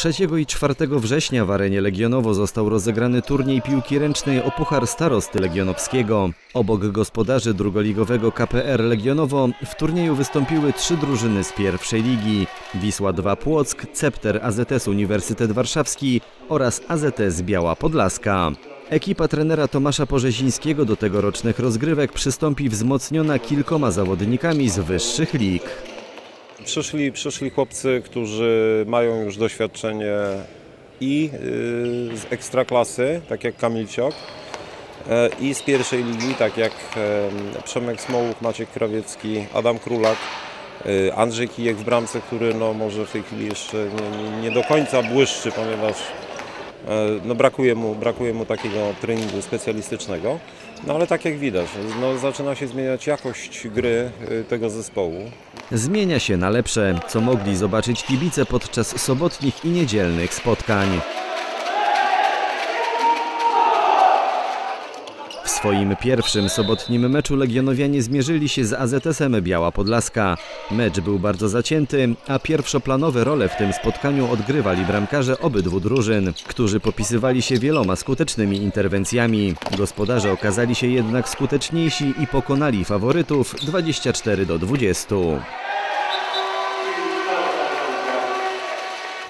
3 i 4 września w arenie Legionowo został rozegrany turniej piłki ręcznej o Puchar Starosty Legionowskiego. Obok gospodarzy drugoligowego KPR Legionowo w turnieju wystąpiły trzy drużyny z pierwszej ligi. Wisła 2 Płock, Cepter AZS Uniwersytet Warszawski oraz AZS Biała Podlaska. Ekipa trenera Tomasza Porzezińskiego do tegorocznych rozgrywek przystąpi wzmocniona kilkoma zawodnikami z wyższych lig. Przyszli, przyszli chłopcy, którzy mają już doświadczenie i y, z ekstraklasy, tak jak Kamil Ciok, e, i z pierwszej ligi, tak jak Przemek Smołuk, Maciek Krawiecki, Adam Królak, e, Andrzej Kijek w bramce, który no, może w tej chwili jeszcze nie, nie, do końca błyszczy, ponieważ no, brakuje, mu, brakuje mu takiego treningu specjalistycznego. No ale tak jak widać, no, zaczyna się zmieniać jakość gry y, tego zespołu. Zmienia się na lepsze, co mogli zobaczyć kibice podczas sobotnich i niedzielnych spotkań. Swoim pierwszym sobotnim meczu legionowianie zmierzyli się z AZS-em Biała Podlaska. Mecz był bardzo zacięty, a pierwszoplanowe role w tym spotkaniu odgrywali bramkarze obydwu drużyn, którzy popisywali się wieloma skutecznymi interwencjami. Gospodarze okazali się jednak skuteczniejsi i pokonali faworytów 24 do 20.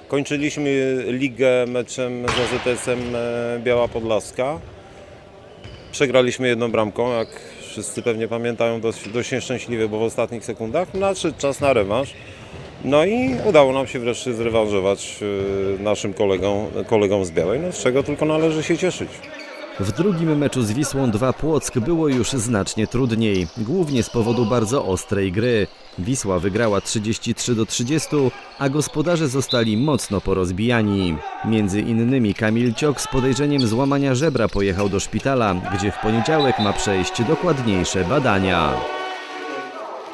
Kończyliśmy ligę meczem z AZS-em e, Biała Podlaska. Przegraliśmy jedną bramką, jak wszyscy pewnie pamiętają, dość, dość nieszczęśliwie, bo w ostatnich sekundach nadszedł czas na rewanż. No i udało nam się wreszcie zrewanżować e, naszym kolegom, kolegom z Białej, no z czego tylko należy się cieszyć. W drugim meczu z Wisłą 2 Płock było już znacznie trudniej, głównie z powodu bardzo ostrej gry. Wisła wygrała 33 do 30, a gospodarze zostali mocno porozbijani. Między innymi Kamil Ciok z podejrzeniem złamania żebra pojechał do szpitala, gdzie w poniedziałek ma przejść dokładniejsze badania.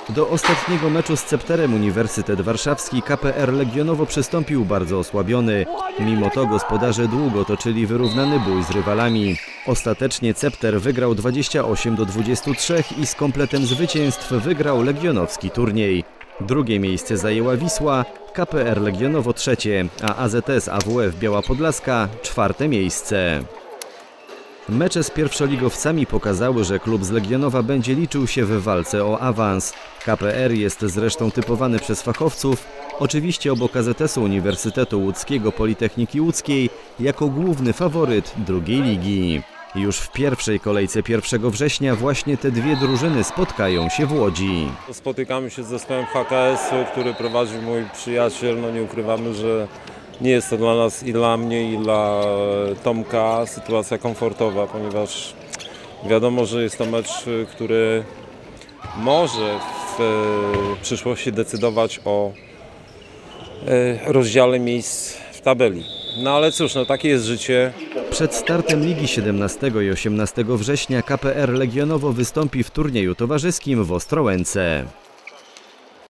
Do ostatniego meczu z Cepterem Uniwersytet Warszawski KPR Legionowo przystąpił bardzo osłabiony. Mimo to gospodarze długo toczyli wyrównany bój z rywalami. Ostatecznie Cepter wygrał 28 do 23 i z kompletem zwycięstw wygrał legionowski turniej. Drugie miejsce zajęła Wisła, KPR Legionowo trzecie, a AZS AWF Biała Podlaska czwarte miejsce. Mecze z pierwszoligowcami pokazały, że klub z Legionowa będzie liczył się w walce o awans. KPR jest zresztą typowany przez fachowców, oczywiście obok AZS-u Uniwersytetu Łódzkiego Politechniki Łódzkiej, jako główny faworyt drugiej ligi. Już w pierwszej kolejce 1 września właśnie te dwie drużyny spotkają się w Łodzi. Spotykamy się z zespołem HKS-u, który prowadzi mój przyjaciel. No nie ukrywamy, że nie jest to dla nas i dla mnie i dla Tomka sytuacja komfortowa, ponieważ wiadomo, że jest to mecz, y, który może w y, przyszłości decydować o y, rozdziale miejsc w tabeli. No ale cóż, no takie jest życie. Przed startem Ligi 17 i 18 września KPR Legionowo wystąpi w turnieju towarzyskim w Ostrołęce.